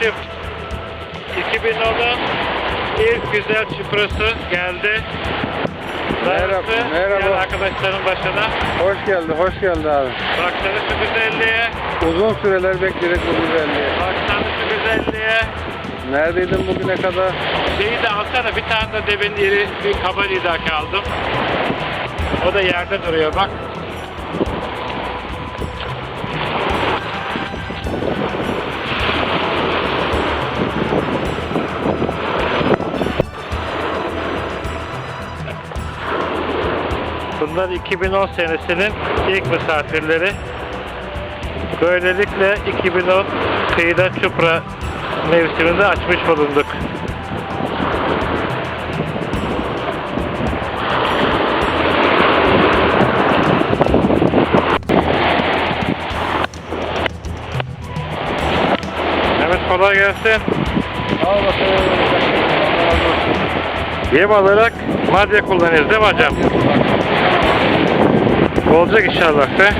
Mehmet'ciğim 2010'un ilk güzel çiprosu geldi. Merhaba, Darısı merhaba. Arkadaşların başına. Hoş geldi, hoş geldi abi. Baksana şu güzelliğe. Uzun süreler bekledik bu güzelliği. Baksana şu güzelliğe. Neredeydin bugüne kadar? Şeyi de alsana bir tane de demin iri bir kaba lidak aldım. O da yerde duruyor bak. Bunlar 2010 senesinin ilk misafirleri. Böylelikle 2010 kıyıda çupra mevsiminde açmış bulunduk. Mehmet kolay gelsin. Razı olsun. Yem olarak madde kullanıyoruz değil mi hocam? Olacak inşallah be.